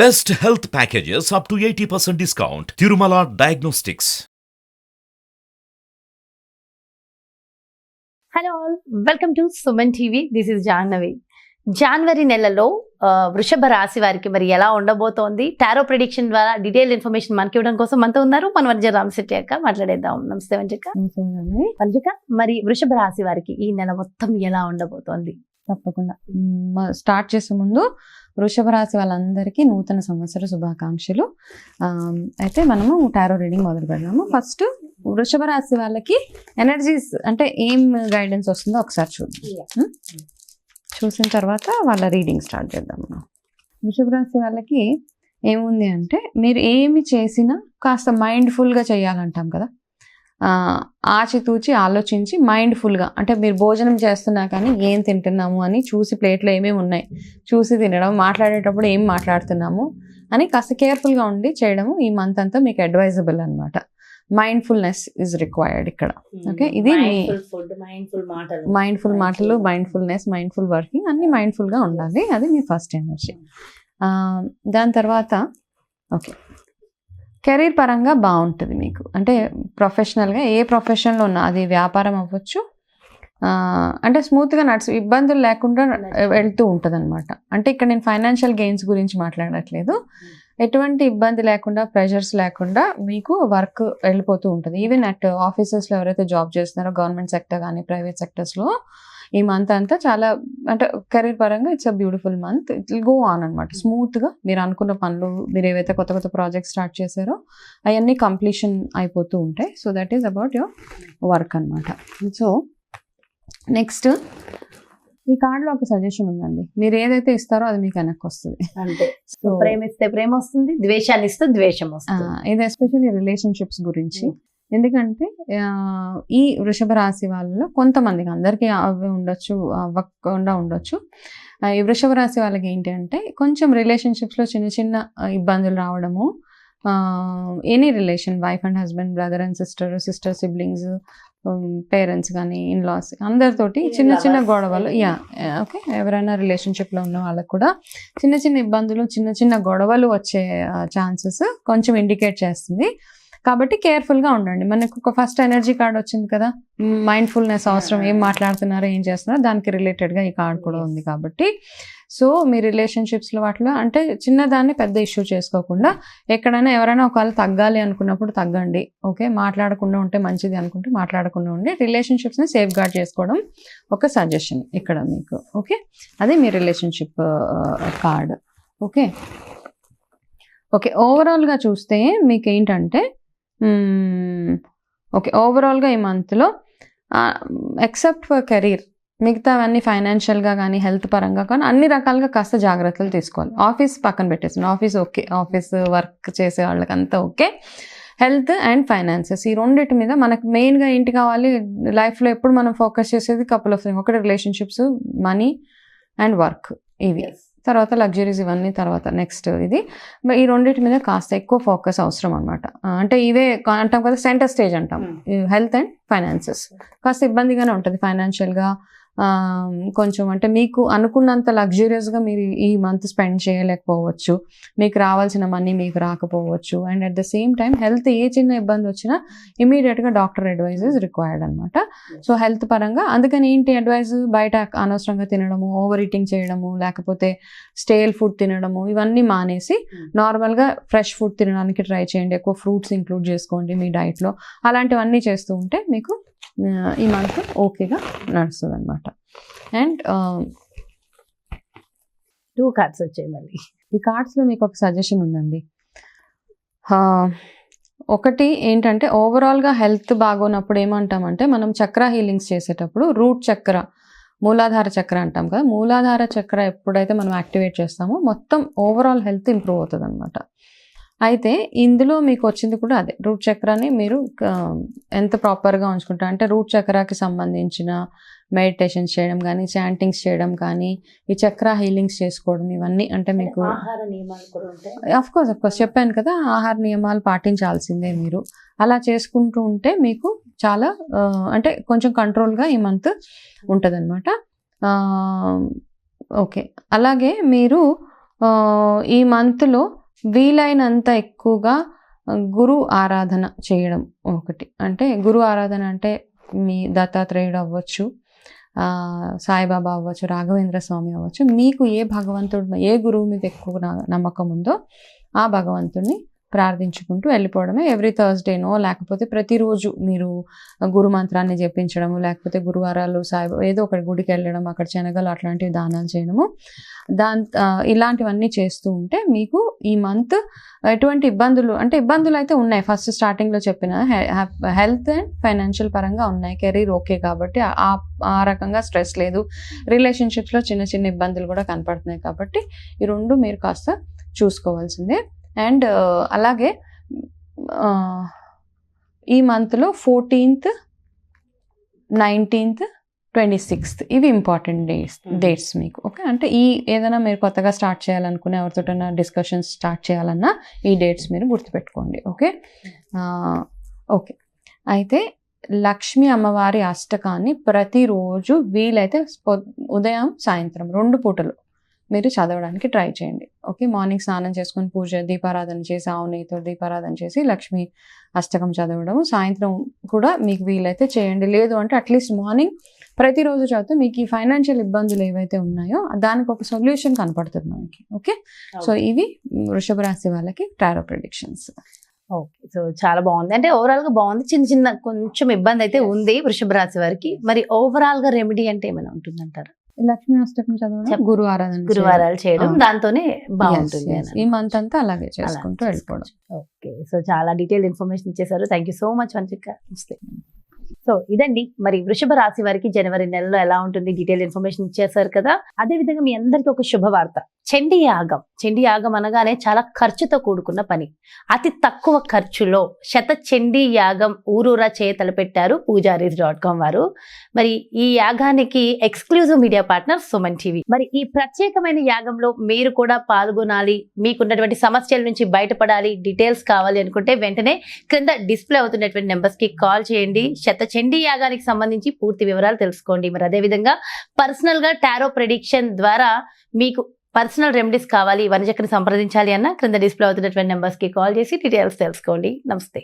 Best health packages up to 80% discount. Tirumala Diagnostics. Hello all welcome to Suman TV this is Jahnavi జనవరి నెలలో వృషభ రాశి వారికి మరి ఎలా ఉండబోతోంది? టారో ప్రిడిక్షన్ ద్వారా డీటెయిల్ ఇన్ఫర్మేషన్ మనకి ఇవ్వడం కోసం మనతో ఉన్నారు మన వంజ రామశెట్టి అక్క. మాట్లాడేద్దాం. నమస్తే వంజక్క ఉంటుందండి. వంజక మరి వృషభ రాశి వారికి ఈ నెల మొత్తం ఎలా ఉండబోతోంది? తప్పకుండా. స్టార్ట్ చేసే ముందు వృషభ రాశి వాళ్ళందరికీ నూతన సంవత్సర శుభాకాంక్షలు. అయితే మనము టారో రీడింగ్ మొదలు పెడదాము. ఫస్ట్ వృషభ రాశి వాళ్ళకి ఎనర్జీస్ అంటే ఏం గైడెన్స్ వస్తుందో ఒకసారి చూద్దాం? చూసిన తర్వాత వాళ్ళ రీడింగ్ స్టార్ట్ చేద్దాం మనం వృషభ రాశి వాళ్ళకి ఏముంది అంటే మీరు ఏమి చేసినా కాస్త మైండ్ఫుల్గా చేయాలంటాం కదా. ఆచితూచి ఆలోచించి మైండ్ఫుల్గా అంటే మీరు భోజనం చేస్తున్నా కానీ ఏం తింటున్నాము అని చూసి ప్లేట్లో ఏమేమి ఉన్నాయి చూసి తినడం మాట్లాడేటప్పుడు ఏం మాట్లాడుతున్నాము అని కాస్త కేర్ఫుల్గా ఉండి చేయడము ఈ మంత్ అంతా మీకు అడ్వైజబుల్ అనమాట మైండ్ఫుల్నెస్ ఇస్ రిక్వైర్డ్ ఇక్కడ. ఇది ఫుడ్ మైండ్ఫుల్ మాటలు మైండ్ఫుల్ మాటలు మైండ్ఫుల్నెస్ మైండ్ఫుల్ వర్కింగ్ అన్ని మైండ్ఫుల్గా ఉండాలి. అది మీ ఫస్ట్ ఎనర్జీ దాని తర్వాత ఓకే కెరీర్ పరంగా బాగుంటుంది మీకు. అంటే ప్రొఫెషనల్గా ఏ ప్రొఫెషన్లో ఉన్నా అది వ్యాపారం అవ్వచ్చు. అంటే స్మూత్గా నడుచు ఇబ్బందులు లేకుండా వెళ్తూ ఉంటుంది అనమాట అంటే ఇక్కడ నేను ఫైనాన్షియల్ గెయిన్స్ గురించి మాట్లాడట్లేదు. ఎటువంటి ఇబ్బంది లేకుండా ప్రెషర్స్ లేకుండా మీకు వర్క్ వెళ్ళిపోతూ ఉంటుంది. ఈవెన్ అట్ ఆఫీసెస్లో ఎవరైతే జాబ్ చేస్తున్నారో గవర్నమెంట్ సెక్టర్ కానీ ప్రైవేట్ సెక్టర్స్లో ఈ మంత్ అంతా చాలా అంటే కెరీర్ పరంగా it's a beautiful month it will go on అనమాట స్మూత్గా మీరు అనుకున్న పనులు మీరు ఏవైతే కొత్త కొత్త ప్రాజెక్ట్స్ స్టార్ట్ చేశారో అవన్నీ కంప్లీషన్ అయిపోతూ ఉంటాయి. So that is about your work అనమాట సో నెక్స్ట్ ఈ కార్డులో ఒక సజెషన్ ఉందండి. మీరు ఏదైతే ఇస్తారో అది మీకు వెనక్కి వస్తుంది. సో ప్రేమిస్తే ప్రేమ వస్తుంది ద్వేషాన్ని ఇస్తే ద్వేషం వస్తుంది. ఇది ఎస్పెషల్లీ రిలేషన్షిప్స్ గురించి. ఎందుకంటే ఈ వృషభ రాశి వాళ్ళలో కొంతమందికి అందరికీ అవి ఉండొచ్చు అవ్వకుండా ఉండొచ్చు. ఈ వృషభ రాశి వాళ్ళకి ఏంటి అంటే కొంచెం రిలేషన్షిప్స్లో చిన్న చిన్న ఇబ్బందులు రావడము any relation wife and husband brother and sister sister siblings parents కానీ ఇన్లాస్ అందరితోటి Even చిన్న చిన్న గొడవలు. Yeah okay. ఎవరైనా రిలేషన్షిప్లో ఉన్న వాళ్ళకు కూడా చిన్న చిన్న ఇబ్బందులు చిన్న చిన్న గొడవలు వచ్చే ఛాన్సెస్ కొంచెం ఇండికేట్ చేస్తుంది. కాబట్టి కేర్ఫుల్గా ఉండండి. మనకు ఒక ఫస్ట్ ఎనర్జీ కార్డ్ వచ్చింది కదా మైండ్ఫుల్నెస్ అవసరం ఏం మాట్లాడుతున్నారో ఏం చేస్తున్నారో దానికి రిలేటెడ్గా ఈ కార్డ్ కూడా ఉంది కాబట్టి. సో మీ రిలేషన్షిప్స్లో వాటిలో అంటే చిన్నదాన్ని పెద్ద ఇష్యూ చేసుకోకుండా ఎక్కడైనా ఎవరైనా ఒకవేళ తగ్గాలి అనుకున్నప్పుడు తగ్గండి. ఓకే మాట్లాడకుండా ఉంటే మంచిది అనుకుంటే మాట్లాడకుండా ఉండి రిలేషన్షిప్స్ని సేఫ్ గార్డ్ చేసుకోవడం ఒక సజెషన్ ఇక్కడ మీకు. ఓకే అది మీ రిలేషన్షిప్ కార్డ్ ఓకే ఓకే ఓవరాల్గా చూస్తే మీకు ఏంటంటే Hmm. ఓకే ఓవరాల్గా ఈ మంత్లో ఎక్సెప్ట్ ఫర్ కెరీర్ మిగతావన్నీ ఫైనాన్షియల్గా కానీ హెల్త్ పరంగా కానీ అన్ని రకాలుగా కాస్త జాగ్రత్తలు తీసుకోవాలి. ఆఫీస్ పక్కన పెట్టేసింది ఆఫీస్ ఓకే ఆఫీస్ వర్క్ చేసే వాళ్ళకి అంతా ఓకే హెల్త్ అండ్ ఫైనాన్సెస్ ఈ రెండింటి మీద మనకు మెయిన్గా ఏంటి కావాలి? లైఫ్లో ఎప్పుడు మనం ఫోకస్ చేసేది కపుల్ ఆఫ్ ఒకటి రిలేషన్షిప్స్ మనీ అండ్ వర్క్ ఇవి. తర్వాత లగ్జరీస్ ఇవన్నీ తర్వాత నెక్స్ట్ ఇది. ఈ రెండింటి మీద కాస్త ఎక్కువ ఫోకస్ అవసరం అనమాట అంటే ఇవే అంటాం కదా సెంటర్ స్టేజ్ అంటాం. హెల్త్ అండ్ ఫైనాన్సెస్ కాస్త ఇబ్బందిగానే ఉంటుంది ఫైనాన్షియల్గా కొంచెం అంటే మీకు అనుకున్నంత లగ్జరియస్గా మీరు ఈ మంత్ స్పెండ్ చేయలేకపోవచ్చు. మీకు రావాల్సిన మనీ మీకు రాకపోవచ్చు. And at the same time health ఏ చిన్న ఇబ్బంది వచ్చినా ఇమీడియట్గా డాక్టర్ అడ్వైజ్ ఇస్ రిక్వైర్డ్ అనమాట సో హెల్త్ పరంగా అందుకని ఏంటి అడ్వైజ్ బయట అనవసరంగా తినడము ఓవర్ ఈటింగ్ చేయడము లేకపోతే స్టేల్ ఫుడ్ తినడము ఇవన్నీ మానేసి నార్మల్గా ఫ్రెష్ ఫుడ్ తినడానికి ట్రై చేయండి. ఎక్కువ ఫ్రూట్స్ ఇంక్లూడ్ చేసుకోండి మీ డైట్లో అలాంటివన్నీ చేస్తూ ఉంటే మీకు ఈ మంత్ ఓకేగా నడుస్తుంది అనమాట అండ్ టూ కార్డ్స్ వచ్చాయి మళ్ళీ. ఈ కార్డ్స్లో మీకు ఒక సజెషన్ ఉందండి. ఒకటి ఏంటంటే ఓవరాల్గా హెల్త్ బాగోనప్పుడు ఏమంటామంటే మనం చక్ర హీలింగ్స్ చేసేటప్పుడు రూట్ చక్ర మూలాధార చక్ర అంటాం కదా మూలాధార చక్ర ఎప్పుడైతే మనం యాక్టివేట్ చేస్తామో మొత్తం ఓవరాల్ హెల్త్ ఇంప్రూవ్ అవుతుంది అనమాట అయితే ఇందులో మీకు వచ్చింది కూడా అదే. రూట్ చక్రాన్ని మీరు ఎంత ప్రాపర్గా ఉంచుకుంటారు? అంటే రూట్ చక్రాకి సంబంధించిన మెడిటేషన్స్ చేయడం కానీ చాంటింగ్స్ చేయడం కానీ ఈ చక్ర హీలింగ్స్ చేసుకోవడం ఇవన్నీ అంటే మీకు ఆహార నియమాలు కూడా ఉంటాయి. అఫ్ కోర్స్ అఫ్ కోర్స్ చెప్పాను కదా ఆహార నియమాలు పాటించాల్సిందే మీరు. అలా చేసుకుంటూ ఉంటే మీకు చాలా అంటే కొంచెం కంట్రోల్గా ఈ మంత్ ఉంటుంది అనమాట ఓకే. అలాగే మీరు ఈ మంత్లో వీలైనంత ఎక్కువగా గురు ఆరాధన చేయడం ఒకటి. అంటే గురు ఆరాధన అంటే మీ దత్తాత్రేయుడు అవ్వచ్చు సాయిబాబా అవ్వచ్చు రాఘవేంద్ర స్వామి అవ్వచ్చు. మీకు ఏ భగవంతుడు ఏ గురువు మీద ఎక్కువ నమ్మకం ఉందో ఆ భగవంతుడిని ప్రార్థించుకుంటూ వెళ్ళిపోవడమే ఎవ్రీ థర్స్డేనో లేకపోతే ప్రతిరోజు మీరు గురు మంత్రాన్ని జపించడము లేకపోతే గురువారాలు సాయిబాబా ఏదో ఒకటి గుడికి వెళ్ళడం అక్కడ శనగలు అట్లాంటివి దానాలు చేయడము. దాని ఇలాంటివన్నీ చేస్తూ ఉంటే మీకు ఈ మంత్ ఎటువంటి ఇబ్బందులు అంటే ఇబ్బందులు అయితే ఉన్నాయి. ఫస్ట్ స్టార్టింగ్లో చెప్పిన హెల్త్ అండ్ ఫైనాన్షియల్ పరంగా ఉన్నాయి. కెరీర్ ఓకే కాబట్టి ఆ ఆ రకంగా స్ట్రెస్ లేదు. రిలేషన్షిప్స్లో చిన్న చిన్న ఇబ్బందులు కూడా కనపడుతున్నాయి కాబట్టి ఈ రెండు మీరు కాస్త చూసుకోవాల్సిందే. అండ్ అలాగే ఈ మంత్లో ఫోర్టీన్త్ నైన్టీన్త్ ట్వంటీ సిక్స్త్ ఇవి ఇంపార్టెంట్ డేట్స్ Mhm. డేట్స్ మీకు ఓకే? అంటే ఈ ఏదైనా మీరు కొత్తగా స్టార్ట్ చేయాలనుకునే ఎవరితోటైనా డిస్కషన్స్ స్టార్ట్ చేయాలన్నా ఈ డేట్స్ మీరు గుర్తుపెట్టుకోండి ఓకే? ఓకే. అయితే లక్ష్మీ అమ్మవారి అష్టకాన్ని ప్రతిరోజు వీలైతే ఉదయం సాయంత్రం రెండు పూటలు మీరు చదవడానికి ట్రై చేయండి. ఓకే? మార్నింగ్ స్నానం చేసుకొని పూజ దీపారాధన చేసి ఆవు నెయ్యితో దీపారాధన చేసి లక్ష్మీ అష్టకం చదవడం సాయంత్రం కూడా మీకు వీలైతే చేయండి. లేదు అంటే అట్లీస్ట్ మార్నింగ్ ప్రతిరోజు చదివితే మీకు ఈ ఫైనాన్షియల్ ఇబ్బందులు ఏవైతే ఉన్నాయో దానికి ఒక సొల్యూషన్ కనపడుతుంది మనకి. ఓకే? సో ఇవి వృషభ రాశి వాళ్ళకి టారో ప్రిడిక్షన్స్. ఓకే. సో చాలా బాగుంది. అంటే ఓవరాల్గా బాగుంది. చిన్న చిన్న కొంచెం ఇబ్బంది అయితే. ఉంది వృషభ రాశి వారికి. మరి ఓవరాల్గా రెమెడీ అంటే ఏమైనా ఉంటుందంటారు? లక్ష్మీ అష్టకం చదవడం గురు ఆరాధన. గురువారాలు చేయడం. దాంతోనే బాగుంటుంది ఈ మంత్ అంతా అలాగే అలా చేసుకుంటూ వెళ్ళిపోవడం. ఓకే. సో చాలా డీటెయిల్ ఇన్ఫర్మేషన్ ఇచ్చేసారు thank you so much Vanchika నమస్తే సో ఇదండి. మరి వృషభ రాశి వారికి జనవరి నెలలో ఎలా ఉంటుంది? డీటెయిల్ ఇన్ఫర్మేషన్ ఇచ్చేసారు కదా. అదే విధంగా మీ అందరికీ ఒక శుభవార్త. చండీ యాగం. చండీ యాగం అనగానే చాలా ఖర్చుతో కూడుకున్న పని. అతి తక్కువ ఖర్చులో శత చండీ యాగం ఊరూరా చేయ తలపెట్టారు పూజారీస్ డాట్ కామ్ వారు. మరి ఈ యాగానికి exclusive media partner Suman TV. మరి ఈ ప్రత్యేకమైన యాగంలో మీరు కూడా పాల్గొనాలి మీకున్నటువంటి సమస్యల నుంచి బయటపడాలి డీటెయిల్స్ కావాలి అనుకుంటే వెంటనే క్రింద డిస్ప్లే అవుతున్నటువంటి నెంబర్స్కి కాల్ చేయండి. శత చండీ యాగానికి సంబంధించి పూర్తి వివరాలు తెలుసుకోండి. మరి అదే విధంగా పర్సనల్గా టారో ప్రెడిక్షన్ ద్వారా మీకు పర్సనల్ రెమెడీస్ కావాలి వనజక్కని సంప్రదించాలి అన్న క్రింద డిస్ప్లే అవుతున్నటువంటి నెంబర్స్కి కాల్ చేసి డీటెయిల్స్ తెలుసుకోండి. నమస్తే.